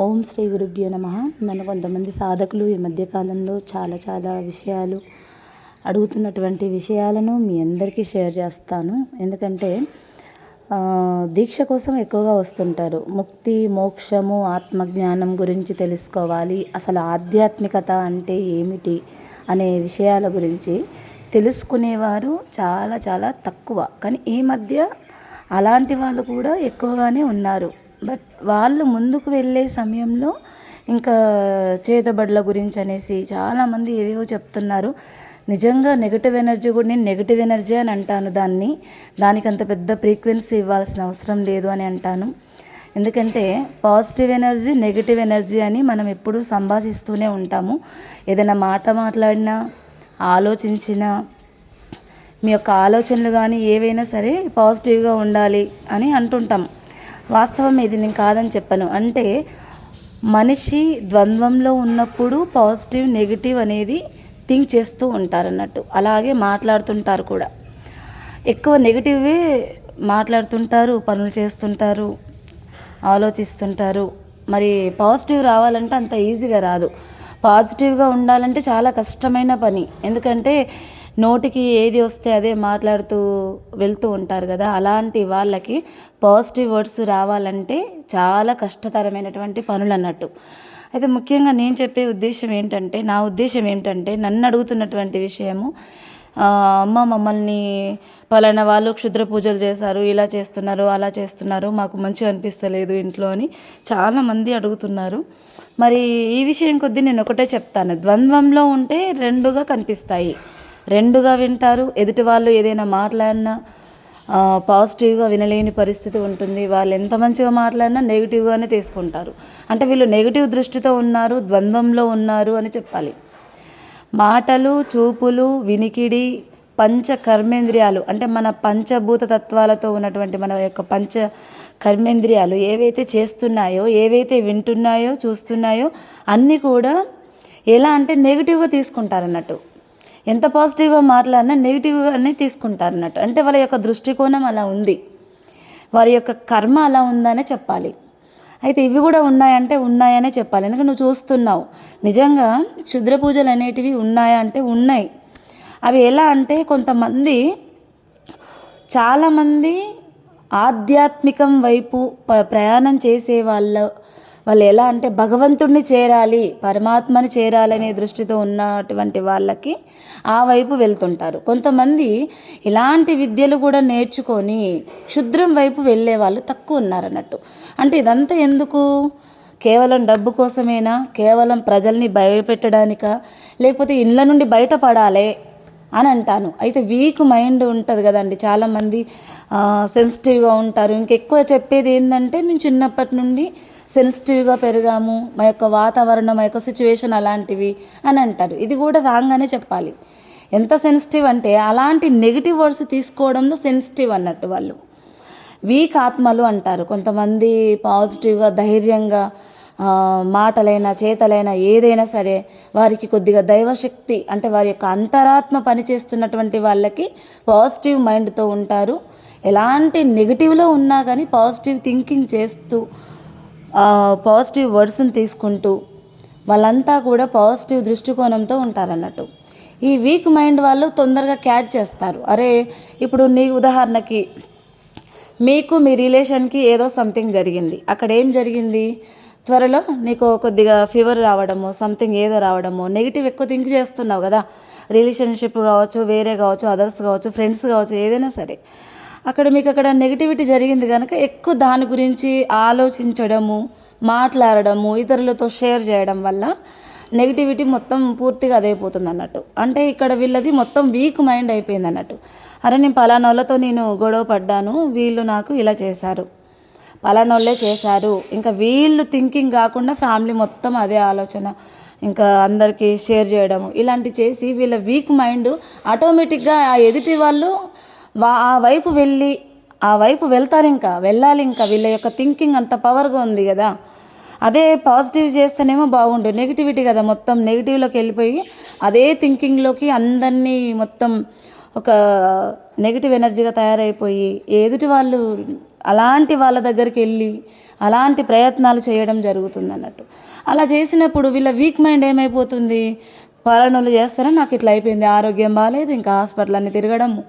ఓం శ్రీ గురుభ్యో నమ. నన్ను కొంతమంది సాధకులు ఈ మధ్యకాలంలో చాలా చాలా విషయాలు అడుగుతున్నటువంటి విషయాలను మీ అందరికీ షేర్ చేస్తాను. ఎందుకంటే దీక్ష కోసం ఎక్కువగా వస్తుంటారు. ముక్తి మోక్షము ఆత్మజ్ఞానం గురించి తెలుసుకోవాలి. అసలు ఆధ్యాత్మికత అంటే ఏమిటి అనే విషయాల గురించి తెలుసుకునేవారు చాలా చాలా తక్కువ. కానీ ఈ మధ్య అలాంటి వాళ్ళు కూడా ఎక్కువగానే ఉన్నారు. బట్ వాళ్ళు ముందుకు వెళ్ళే సమయంలో ఇంకా చేతబడుల గురించి అనేసి చాలామంది ఏవేవో చెప్తున్నారు. నిజంగా నెగిటివ్ ఎనర్జీ కూడా నేను నెగిటివ్ ఎనర్జీ అని అంటాను దాన్ని. దానికి అంత పెద్ద ఫ్రీక్వెన్సీ ఇవ్వాల్సిన అవసరం లేదు అని అంటాను. ఎందుకంటే పాజిటివ్ ఎనర్జీ నెగిటివ్ ఎనర్జీ అని మనం ఎప్పుడూ సంభాషిస్తూనే ఉంటాము. ఏదైనా మాట మాట్లాడినా ఆలోచించినా మీ యొక్క ఆలోచనలు కానీ ఏవైనా సరే పాజిటివ్గా ఉండాలి అని అంటుంటాం. వాస్తవం ఇది నేను కాదని చెప్పాను. అంటే మనిషి ద్వంద్వంలో ఉన్నప్పుడు పాజిటివ్ నెగిటివ్ అనేది థింక్ చేస్తూ ఉంటారు అన్నట్టు అలాగే మాట్లాడుతుంటారు కూడా. ఎక్కువ నెగిటివే మాట్లాడుతుంటారు పనులు చేస్తుంటారు ఆలోచిస్తుంటారు. మరి పాజిటివ్ రావాలంటే అంత ఈజీగా రాదు. పాజిటివ్గా ఉండాలంటే చాలా కష్టమైన పని. ఎందుకంటే నోటికి ఏది వస్తే అదే మాట్లాడుతూ వెళ్తూ ఉంటారు కదా అలాంటి వాళ్ళకి పాజిటివ్ వర్డ్స్ రావాలంటే చాలా కష్టతరమైనటువంటి పనులు అన్నట్టు అయితే ముఖ్యంగా నేను చెప్పే ఉద్దేశం ఏంటంటే నా ఉద్దేశం ఏంటంటే నన్ను అడుగుతున్నటువంటి విషయము అమ్మ మమ్మల్ని పలానా వాళ్ళు క్షుద్ర పూజలు చేశారు ఇలా చేస్తున్నారు అలా చేస్తున్నారు మాకు మంచిగా అనిపిస్తలేదు ఇంట్లో అని చాలామంది అడుగుతున్నారు. మరి ఈ విషయం కొద్దీ నేను ఒకటే చెప్తాను ద్వంద్వంలో ఉంటే రెండుగా కనిపిస్తాయి. రెండుగా వింటారు. ఎదుటి వాళ్ళు ఏదైనా మాట్లాడినా పాజిటివ్గా వినలేని పరిస్థితి ఉంటుంది. వాళ్ళు ఎంత మంచిగా మాట్లాడినా నెగిటివ్గానే తీసుకుంటారు. అంటే వీళ్ళు నెగిటివ్ దృష్టితో ఉన్నారు ద్వంద్వంలో ఉన్నారు అని చెప్పాలి. మాటలు చూపులు వినికిడి పంచ కర్మేంద్రియాలు అంటే మన పంచభూత తత్వాలతో ఉన్నటువంటి మన యొక్క పంచ కర్మేంద్రియాలు ఏవైతే చేస్తున్నాయో ఏవైతే వింటున్నాయో చూస్తున్నాయో అన్నీ కూడా ఎలా అంటే నెగిటివ్గా తీసుకుంటారన్నట్టు. ఎంత పాజిటివ్గా మాట్లాడినా నెగిటివ్గానే తీసుకుంటారు అన్నట్టు. అంటే వాళ్ళ యొక్క దృష్టికోణం అలా ఉంది. వారి యొక్క కర్మ అలా ఉందనే చెప్పాలి. అయితే ఇవి కూడా ఉన్నాయంటే ఉన్నాయనే చెప్పాలి. ఎందుకంటే నువ్వు చూస్తున్నావు. నిజంగా క్షుద్ర పూజలు అనేటివి ఉన్నాయా అంటే ఉన్నాయి. అవి ఎలా అంటే కొంతమంది చాలామంది ఆధ్యాత్మికం వైపు ప్రయాణం చేసే వాళ్ళ వాళ్ళు ఎలా అంటే భగవంతుడిని చేరాలి పరమాత్మని చేరాలనే దృష్టితో ఉన్నటువంటి వాళ్ళకి ఆ వైపు వెళ్తుంటారు. కొంతమంది ఇలాంటి విద్యలు కూడా నేర్చుకొని క్షుద్రం వైపు వెళ్ళే వాళ్ళు తక్కువ ఉన్నారన్నట్టు. అంటే ఇదంతా ఎందుకు? కేవలం డబ్బు కోసమేనా? కేవలం ప్రజల్ని భయపెట్టడానిక? లేకపోతే ఇళ్ళ నుండి బయటపడాలి అని అంటాను. అయితే వీక్ మైండ్ ఉంటుంది కదండి. చాలామంది సెన్సిటివ్గా ఉంటారు. ఇంకెక్కువ చెప్పేది ఏంటంటే మేము చిన్నప్పటి నుండి సెన్సిటివ్గా పెరిగాము మా యొక్క వాతావరణం మా యొక్క సిచ్యువేషన్ అలాంటివి అని అంటారు. ఇది కూడా రాంగ్ చెప్పాలి. ఎంత సెన్సిటివ్ అంటే అలాంటి నెగిటివ్ వర్డ్స్ తీసుకోవడంలో సెన్సిటివ్ అన్నట్టు వాళ్ళు. వీక్ ఆత్మలు అంటారు. కొంతమంది పాజిటివ్గా ధైర్యంగా మాటలైనా చేతలైనా ఏదైనా సరే వారికి కొద్దిగా దైవశక్తి అంటే వారి యొక్క అంతరాత్మ పనిచేస్తున్నటువంటి వాళ్ళకి పాజిటివ్ మైండ్తో ఉంటారు. ఎలాంటి నెగిటివ్లో ఉన్నా కానీ పాజిటివ్ థింకింగ్ చేస్తూ పాజిటివ్ వర్డ్స్ని తీసుకుంటూ వాళ్ళంతా కూడా పాజిటివ్ దృష్టికోణంతో ఉంటారన్నట్టు. ఈ వీక్ మైండ్ వాళ్ళు తొందరగా క్యాచ్ చేస్తారు. అరే ఇప్పుడు నీ ఉదాహరణకి మీకు మీ రిలేషన్కి ఏదో సంథింగ్ జరిగింది. అక్కడ ఏం జరిగింది? త్వరలో నీకు కొద్దిగా ఫీవర్ రావడము సంథింగ్ ఏదో రావడము నెగిటివ్ ఎక్కువ థింక్ చేస్తున్నావు కదా. రిలేషన్షిప్ కావచ్చు వేరే కావచ్చు అదర్స్ కావచ్చు ఫ్రెండ్స్ కావచ్చు ఏదైనా సరే. అక్కడ మీకు అక్కడ నెగిటివిటీ జరిగింది కనుక ఎక్కువ దాని గురించి ఆలోచించడము మాట్లాడడము ఇతరులతో షేర్ చేయడం వల్ల నెగిటివిటీ మొత్తం పూర్తిగా అదైపోతుంది అన్నట్టు. అంటే ఇక్కడ వీళ్ళది మొత్తం వీక్ మైండ్ అయిపోయింది అన్నట్టు. అరే నేను పలానోళ్ళతో నేను గొడవ పడ్డాను వీళ్ళు నాకు ఇలా చేశారు పలానోళ్ళే చేశారు. ఇంకా వీళ్ళు థింకింగ్ కాకుండా ఫ్యామిలీ మొత్తం అదే ఆలోచన. ఇంకా అందరికీ షేర్ చేయడము ఇలాంటి చేసి వీళ్ళ వీక్ మైండ్ ఆటోమేటిక్గా ఆ ఎదుటి వాళ్ళు వా ఆ వైపు వెళ్ళి ఆ వైపు వెళ్తారు ఇంకా వెళ్ళాలి ఇంకా వీళ్ళ యొక్క థింకింగ్ అంత పవర్గా ఉంది కదా. అదే పాజిటివ్ చేస్తేనేమో బాగుండు. నెగిటివిటీ కదా మొత్తం. నెగిటివ్లోకి వెళ్ళిపోయి అదే థింకింగ్లోకి అందరినీ మొత్తం ఒక నెగిటివ్ ఎనర్జీగా తయారైపోయి ఎదుటి వాళ్ళు అలాంటి వాళ్ళ దగ్గరికి వెళ్ళి అలాంటి ప్రయత్నాలు చేయడం జరుగుతుంది అన్నట్టు అలా చేసినప్పుడు వీళ్ళ వీక్ మైండ్ ఏమైపోతుంది? పలానోళ్ళు చేస్తారని నాకు ఇట్లా అయిపోయింది. ఆరోగ్యం బాగాలేదు ఇంకా హాస్పిటల్ అన్ని తిరగడము.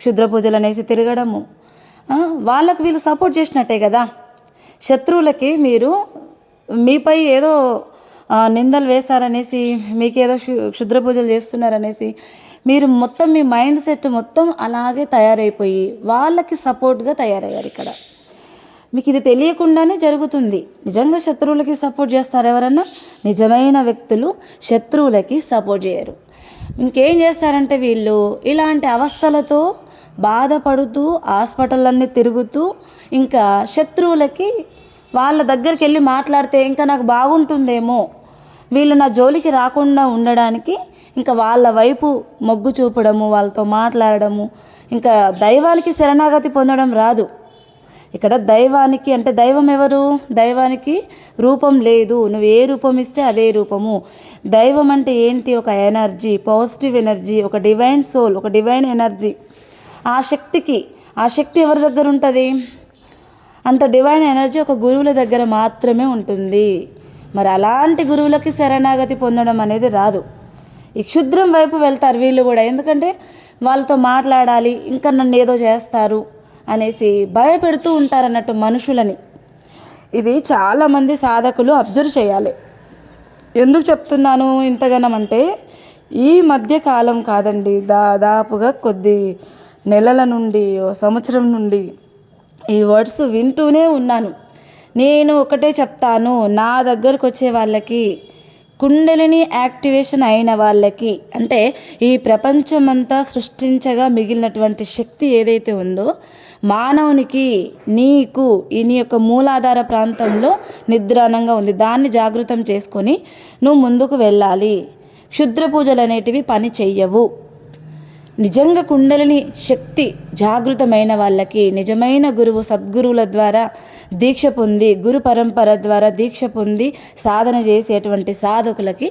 క్షుద్ర పూజలు అనేసి తిరగడము వాళ్ళకు వీళ్ళు సపోర్ట్ చేసినట్టే కదా. శత్రువులకి మీరు మీపై ఏదో నిందలు వేశారనేసి మీకేదో క్షుద్ర పూజలు చేస్తున్నారనేసి మీరు మొత్తం మీ మైండ్ సెట్ మొత్తం అలాగే తయారైపోయి వాళ్ళకి సపోర్ట్గా తయారయ్యారు ఇక్కడ. మీకు ఇది తెలియకుండానే జరుగుతుంది. నిజంగా శత్రువులకి సపోర్ట్ చేస్తారు ఎవరన్నా? నిజమైన వ్యక్తులు శత్రువులకి సపోర్ట్ చేయరు. ఇంకేం చేస్తారంటే వీళ్ళు ఇలాంటి అవస్థలతో బాధపడుతూ హాస్పిటల్లన్నీ తిరుగుతూ ఇంకా శత్రువులకి వాళ్ళ దగ్గరికి వెళ్ళి మాట్లాడితే ఇంకా నాకు బాగుంటుందేమో. వీళ్ళు నా జోలికి రాకుండా ఉండడానికి ఇంకా వాళ్ళ వైపు మొగ్గు చూపడము వాళ్ళతో మాట్లాడడము ఇంకా దైవానికి శరణాగతి పొందడం రాదు. ఇక్కడ దైవానికి అంటే దైవం ఎవరు? దైవానికి రూపం లేదు. నువ్వు ఏ రూపం ఇస్తే అదే రూపము. దైవం అంటే ఏంటి? ఒక ఎనర్జీ పాజిటివ్ ఎనర్జీ ఒక డివైన్ సోల్ ఒక డివైన్ ఎనర్జీ. ఆ శక్తికి ఆ శక్తి ఎవరి దగ్గర ఉంటుంది? అంత డివైన్ ఎనర్జీ ఒక గురువుల దగ్గర మాత్రమే ఉంటుంది. మరి అలాంటి గురువులకి శరణాగతి పొందడం అనేది రాదు. ఈ క్షుద్రం వైపు వెళ్తారు వీళ్ళు కూడా. ఎందుకంటే వాళ్ళతో మాట్లాడాలి ఇంకా నన్ను ఏదో చేస్తారు అనేసి భయపెడుతూ ఉంటారు అన్నట్టు మనుషులని. ఇది చాలామంది సాధకులు అబ్జర్వ్ చేయాలి. ఎందుకు చెప్తున్నాను ఇంతగానం అంటే ఈ మధ్య కాలం కాదండి దాదాపుగా కొద్ది నెలల నుండి ఓ సంవత్సరం నుండి ఈ వర్డ్స్ వింటూనే ఉన్నాను. నేను ఒకటే చెప్తాను నా దగ్గరకు వచ్చే వాళ్ళకి కుండలిని యాక్టివేషన్ అయిన వాళ్ళకి అంటే ఈ ప్రపంచమంతా సృష్టించగా మిగిలినటువంటి శక్తి ఏదైతే ఉందో మానవునికి నీకు ఈ నీ యొక్క మూలాధార ప్రాంతంలో నిద్రాణంగా ఉంది. దాన్ని జాగృతం చేసుకొని నువ్వు ముందుకు వెళ్ళాలి. క్షుద్ర పూజలు అనేటివి పని చెయ్యవు. నిజంగా కుండలిని శక్తి జాగృతమైన వాళ్ళకి నిజమైన గురువు సద్గురువుల ద్వారా దీక్ష పొంది గురు పరంపర ద్వారా దీక్ష పొంది సాధన చేసేటువంటి సాధకులకి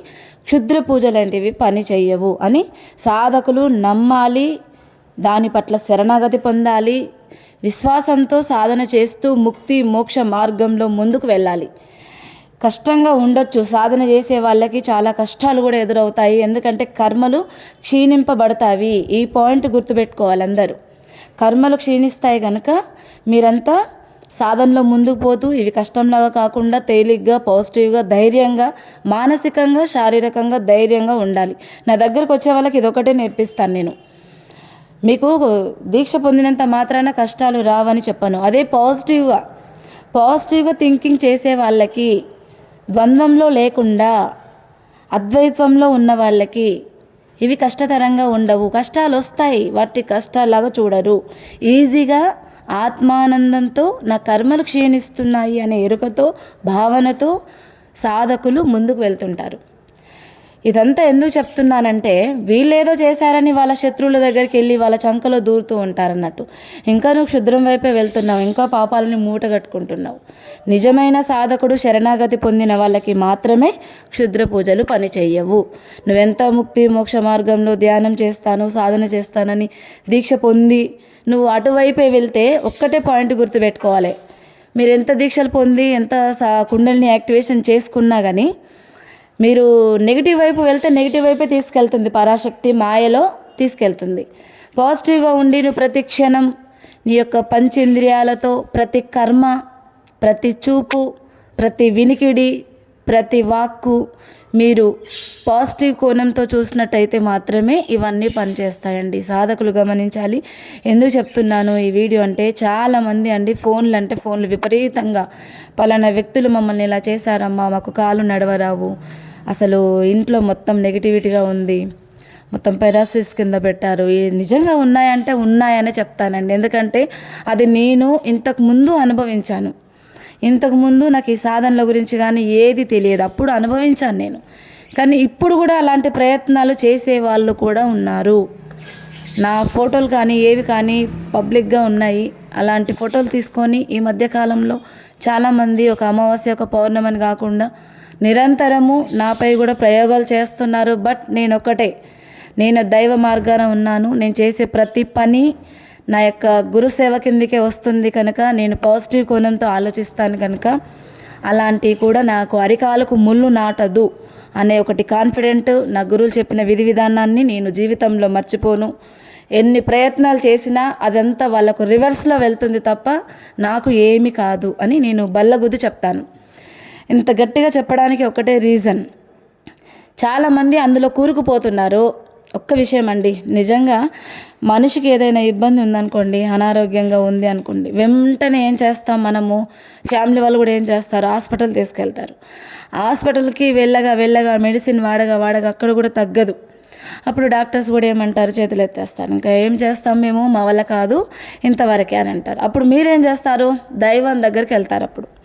క్షుద్ర పూజ లాంటివి పని చేయవు అని సాధకులు నమ్మాలి దాని పట్ల శరణాగతి పొందాలి విశ్వాసంతో సాధన చేస్తూ ముక్తి మోక్ష మార్గంలో ముందుకు వెళ్ళాలి. కష్టంగా ఉండొచ్చు. సాధన చేసే వాళ్ళకి చాలా కష్టాలు కూడా ఎదురవుతాయి. ఎందుకంటే కర్మలు క్షీణింపబడతాయి. ఈ పాయింట్ గుర్తుపెట్టుకోవాలి అందరూ. కర్మలు క్షీణిస్తాయి కనుక మీరంతా సాధనలో ముందుకు పోతూ ఇవి కష్టంలాగా కాకుండా తేలిగ్గా పాజిటివ్గా ధైర్యంగా మానసికంగా శారీరకంగా ధైర్యంగా ఉండాలి. నా దగ్గరకు వచ్చే వాళ్ళకి ఇదొకటే నేర్పిస్తాను నేను. మీకు దీక్ష పొందినంత మాత్రాన కష్టాలు రావని చెప్పను. అదే పాజిటివ్గా పాజిటివ్గా థింకింగ్ చేసే వాళ్ళకి ద్వంద్వంలో లేకుండా అద్వైత్వంలో ఉన్న వాళ్ళకి ఇవి కష్టతరంగా ఉండవు. కష్టాలు వస్తాయి వాటి కష్టాలాగా చూడరు. ఈజీగా ఆత్మానందంతో నా కర్మలు క్షీణిస్తున్నాయి అనే ఎరుకతో భావనతో సాధకులు ముందుకు వెళ్తుంటారు. ఇదంతా ఎందుకు చెప్తున్నానంటే వీళ్ళేదో చేశారని వాళ్ళ శత్రువుల దగ్గరికి వెళ్ళి వాళ్ళ చంకలో దూరుతూ ఉంటారన్నట్టు. ఇంకా నువ్వు క్షుద్రం వైపే వెళ్తున్నావు ఇంకా పాపాలని మూట కట్టుకుంటున్నావు. నిజమైన సాధకుడు శరణాగతి పొందిన వాళ్ళకి మాత్రమే క్షుద్ర పూజలు పని నువ్వెంత ముక్తి మోక్ష మార్గంలో ధ్యానం చేస్తాను సాధన చేస్తానని దీక్ష పొంది నువ్వు అటువైపే వెళ్తే ఒక్కటే పాయింట్ గుర్తుపెట్టుకోవాలి. మీరు ఎంత దీక్షలు పొంది ఎంత సా కుండల్ని యాక్టివేషన్ చేసుకున్నా కానీ మీరు నెగిటివ్ వైపు వెళ్తే నెగిటివ్ వైపే తీసుకెళ్తుంది. పరాశక్తి మాయలో తీసుకెళ్తుంది. పాజిటివ్గా ఉండి నువ్వు ప్రతి క్షణం. నీ యొక్క పంచేంద్రియాలతో ప్రతి కర్మ ప్రతి చూపు ప్రతి వినికిడి ప్రతి వాక్కు మీరు పాజిటివ్ కోణంతో చూసినట్టయితే మాత్రమే ఇవన్నీ పనిచేస్తాయండి. సాధకులు గమనించాలి. ఎందుకు చెప్తున్నాను ఈ వీడియో అంటే చాలామంది అండి ఫోన్లు అంటే ఫోన్లు విపరీతంగా. పలానా వ్యక్తులు మమ్మల్ని ఇలా చేశారమ్మా మాకు కాలు నడవరావు. అసలు ఇంట్లో మొత్తం నెగిటివిటీగా ఉంది. మొత్తం పెరాసిస్ కింద పెట్టారు. నిజంగా ఉన్నాయంటే ఉన్నాయనే చెప్తానండి. ఎందుకంటే అది నేను ఇంతకు ముందు అనుభవించాను. ఇంతకుముందు నాకు ఈ సాధనల గురించి కానీ ఏది తెలియదు. అప్పుడు అనుభవించాను నేను. కానీ ఇప్పుడు కూడా అలాంటి ప్రయత్నాలు చేసే వాళ్ళు కూడా ఉన్నారు. నా ఫోటోలు కానీ ఏవి కానీ పబ్లిక్గా ఉన్నాయి. అలాంటి ఫోటోలు తీసుకొని ఈ మధ్యకాలంలో చాలామంది ఒక అమావాస్య ఒక పౌర్ణమని కాకుండా నిరంతరము నాపై కూడా ప్రయోగాలు చేస్తున్నారు బట్ నేను ఒకటే నేను దైవ మార్గాన ఉన్నాను. నేను చేసే ప్రతి పని నా యొక్క గురుసేవ కిందికే వస్తుంది కనుక నేను పాజిటివ్ కోణంతో ఆలోచిస్తాను కనుక అలాంటివి కూడా నాకు అరికాలకు ముళ్ళు నాటదు అనే ఒకటి కాన్ఫిడెంట్ నా గురువులు చెప్పిన విధి విధానాన్ని నేను జీవితంలో మర్చిపోను. ఎన్ని ప్రయత్నాలు చేసినా అదంతా వాళ్ళకు రివర్స్లో వెళ్తుంది తప్ప నాకు ఏమి కాదు అని నేను బల్లగుద్ది చెప్తాను. ఇంత గట్టిగా చెప్పడానికి ఒకటే రీజన్. చాలామంది అందులో కూరుకుపోతున్నారు. ఒక్క విషయం అండి. నిజంగా మనిషికి ఏదైనా ఇబ్బంది ఉందనుకోండి అనారోగ్యంగా ఉంది అనుకోండి వెంటనే ఏం చేస్తాం మనము? ఫ్యామిలీ వాళ్ళు కూడా ఏం చేస్తారు? హాస్పిటల్ తీసుకెళ్తారు. హాస్పిటల్కి వెళ్ళగా వెళ్ళగా మెడిసిన్ వాడగా వాడగా అక్కడ కూడా తగ్గదు. అప్పుడు డాక్టర్స్ కూడా ఏమంటారు? చేతులు ఎత్తేస్తారు. ఇంకా ఏం చేస్తాం మేము? మా వల్ల కాదు ఇంతవరకే అని అంటారు. అప్పుడు మీరేం చేస్తారు? దైవం దగ్గరికి వెళ్తారు అప్పుడు.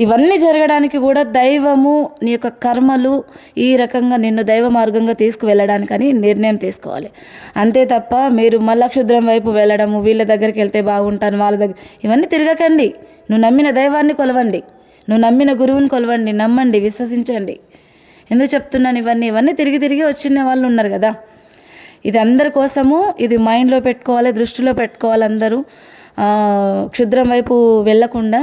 ఇవన్నీ జరగడానికి కూడా దైవము నీ యొక్క కర్మలు ఈ రకంగా నిన్ను దైవ మార్గంగా తీసుకువెళ్ళడానికని నిర్ణయం తీసుకోవాలి. అంతే తప్ప మీరు మల్లక్షుద్రం క్షుద్రం వైపు వెళ్ళడము వీళ్ళ దగ్గరికి వెళ్తే బాగుంటాను వాళ్ళ దగ్గర ఇవన్నీ తిరగకండి. నువ్వు నమ్మిన దైవాన్ని కొలవండి. నువ్వు నమ్మిన గురువుని కొలవండి. నమ్మండి విశ్వసించండి. ఎందుకు చెప్తున్నాను ఇవన్నీ? ఇవన్నీ తిరిగి తిరిగి వచ్చిన వాళ్ళు ఉన్నారు కదా. ఇది అందరి కోసము ఇది మైండ్లో పెట్టుకోవాలి దృష్టిలో పెట్టుకోవాలి అందరూ. క్షుద్రం వైపు వెళ్ళకుండా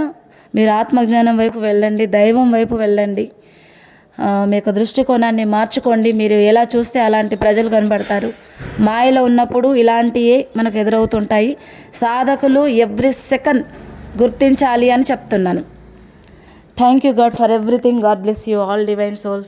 మీరు ఆత్మజ్ఞానం వైపు వెళ్ళండి దైవం వైపు వెళ్ళండి. మీకు దృష్టికోణాన్ని మార్చుకోండి. మీరు ఎలా చూస్తే అలాంటి ప్రజలు కనబడతారు. మాయలో ఉన్నప్పుడు ఇలాంటివే మనకు ఎదురవుతుంటాయి. సాధకులు ఎవ్రీ సెకండ్ గుర్తించాలి అని చెప్తున్నాను. Thank you God for everything God bless you all divine souls